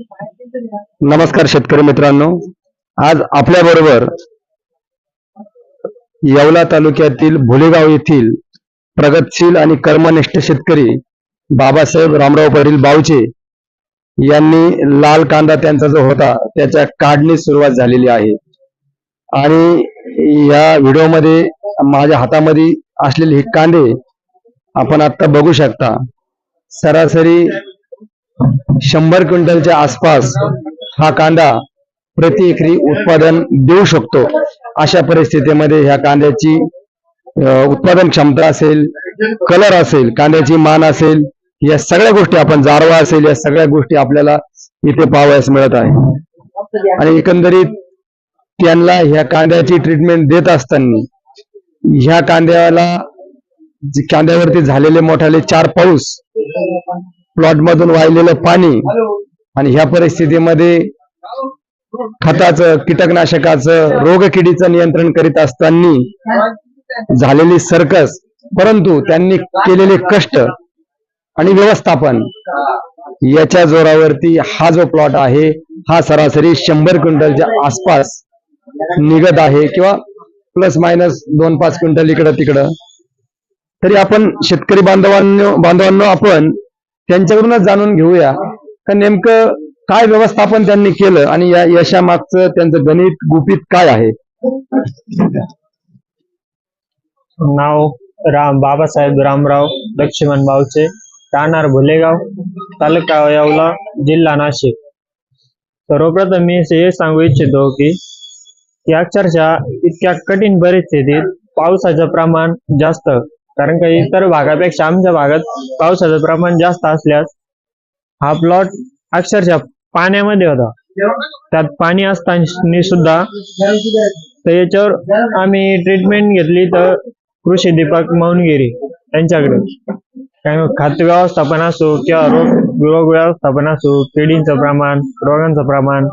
नमस्कार शेतकरी मित्रांनो. आज आपल्या बरोबर येवला तालुक्यातील भुलेगाव येथील प्रगतशील आणि कर्मनिष्ठ शेतकरी बाबासाहेब रामराव पाटील बावचे यांनी लाल कांदा त्यांचा जो होता त्याच्या काढणी सुरुवात झालेली आहे. आणि या व्हिडिओमध्ये माझ्या हातामध्ये असलेले हे कांदे आपण आता बघू शकता. सरासरी शंभर क्विंटलच्या आसपास हा कांदा प्रति एकरी उत्पादन देऊ शकतो. अशा परिस्थितीमध्ये ह्या कांद्याची उत्पादन क्षमता असेल कलर असेल कांद्याची मान असेल या सगळ्या गोष्टी आपण जारवा असेल या सगळ्या गोष्टी आपल्याला इथे पाहावयास मिळत आहे. आणि एकंदरीत त्यांना ह्या कांद्याची ट्रीटमेंट देत असताना ह्या कांद्याला कांद्यावरती झालेले मोठाले चार पाऊस प्लॉट मधून वाहिलेलं पाणी आणि ह्या परिस्थितीमध्ये खताचं कीटकनाशकाचं रोगकिडीचं नियंत्रण करीत असताना झालेली सर्कस परंतु त्यांनी केलेले कष्ट आणि व्यवस्थापन याच्या जोरावरती हा जो प्लॉट आहे हा सरासरी शंभर क्विंटलच्या आसपास निघत आहे किंवा प्लस मायनस दोन पाच क्विंटल इकडं तिकडं. तरी आपण शेतकरी बांधवांनो बांधवांनो आपण त्यांच्याकडूनच जाणून घेऊया का नेमकं काय व्यवस्थापन त्यांनी केलं आणि या यशामागचं त्यांचं गणित गुपित काय आहे? नाव राम बाबासाहेब रामराव लक्ष्मण बावचे राहणार भुलेगाव तालुका यावला जिल्हा नाशिक. सर्वप्रथम मी हे सांगू इच्छितो की अक्षरशः इतक्या कठीण परिस्थितीत पावसाचं प्रमाण जास्त कारण का इतर भागापेक्षा आमच्या भागात पावसाचं प्रमाण जास्त असल्यास हा प्लॉट अक्षरशः पाण्यामध्ये होता. त्यात पाणी असताना सुद्धा तर याच्यावर आम्ही ट्रीटमेंट घेतली तर कृषी दीपक मौनगिरी त्यांच्याकडे काय खाद्य व्यवस्थापन असो किंवा रोग रोग व्यवस्थापन असो किडींचं प्रमाण रोगांचं प्रमाण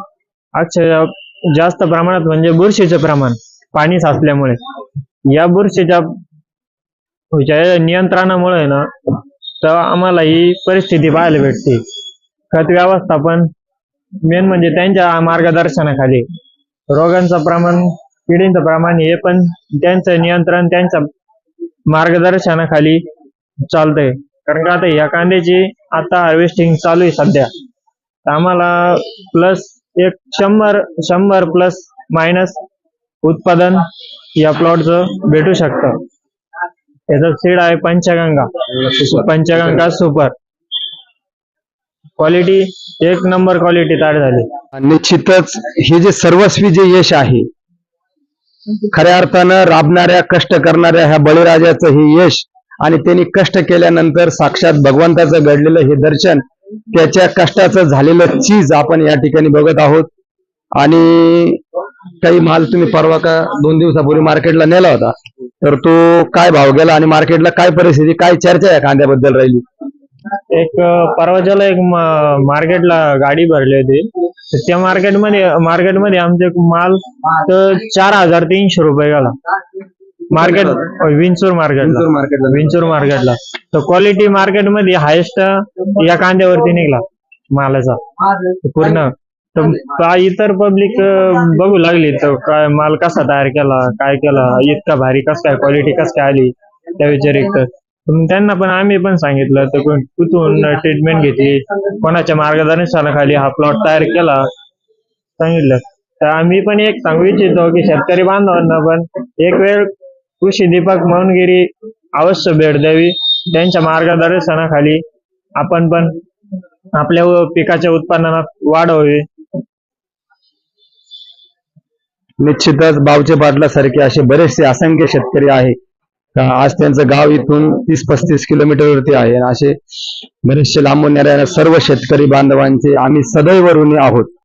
अक्षरशः जास्त प्रमाणात म्हणजे बुरशीचं प्रमाण पाणी साचल्यामुळे. या बुरशीच्या नियंत्रणामुळे ना तर आम्हाला ही परिस्थिती पाहायला भेटते. खत व्यवस्थापन मेन म्हणजे त्यांच्या मार्गदर्शनाखाली. रोगांचं प्रमाण किडींचं प्रमाण हे पण त्यांचं नियंत्रण त्यांच्या मार्गदर्शनाखाली चालतंय. कारण का आता या कांद्याची आता हार्वेस्टिंग चालू आहे सध्या. आम्हाला प्लस एक शंभर शंभर प्लस मायनस उत्पादन या प्लॉटचं भेटू शकतं. याचा सीड आहे पंचगंगा. पंचगंगा सुपर क्वालिटी एक नंबर क्वालिटी तयार झाली. निश्चितच हे जे सर्वस्वी जे यश आहे खऱ्या अर्थानं राबणाऱ्या कष्ट करणाऱ्या ह्या बळीराजाचं हे यश आणि त्यांनी कष्ट केल्यानंतर साक्षात भगवंताचं घडलेलं हे दर्शन त्याच्या कष्टाचं झालेलं चीज आपण या ठिकाणी बघत आहोत. आणि काही माल तुम्ही परवा का दोन दिवसापूर्वी मार्केटला नेला होता. तर तो काय भाव गेला आणि मार्केटला काय परिस्थिती काय चर्चा आहे कांद्याबद्दल राहिली? एक परवाच्याला एक मार्केटला गाडी भरली होती त्या मार्केटमध्ये मार्केटमध्ये आमचे माल तर चार हजार तीनशे रुपये गेला. मार्केट विंचूर मार्केटला. मार्केटला. विंचूर मार्केटला. तर क्वालिटी मार्केटमध्ये हायेस्ट या कांद्यावरती निघला मालाचा. पूर्ण. तर पा- इतर पब्लिक बघू लागली तर काय माल कसा तयार केला काय केला इतका भारी कस काय क्वालिटी कस काय आली त्या व्यतिरिक्त. त्यांना पण आम्ही पण सांगितलं तर कुठून ट्रीटमेंट घेतली कोणाच्या मार्गदर्शनाखाली हा प्लॉट तयार केला सांगितलं. तर आम्ही पण एक सांगू इच्छितो की शेतकरी बांधवांना पण एक वेळ कृषी दीपक मौनगिरी अवश्य भेट द्यावी. त्यांच्या मार्गदर्शनाखाली आपण पण आपल्या पिकाच्या उत्पादनात वाढ व्हावी. निश्चितच बावचे पाटलासारखे असे बरेचसे असंख्य शेतकरी आहे. का आज त्यांचं गाव इथून तीस पस्तीस किलोमीटरवरती आहे. आणि असे बरेचसे लांबून येणाऱ्या सर्व शेतकरी बांधवांचे आम्ही सदैव ऋणी आहोत.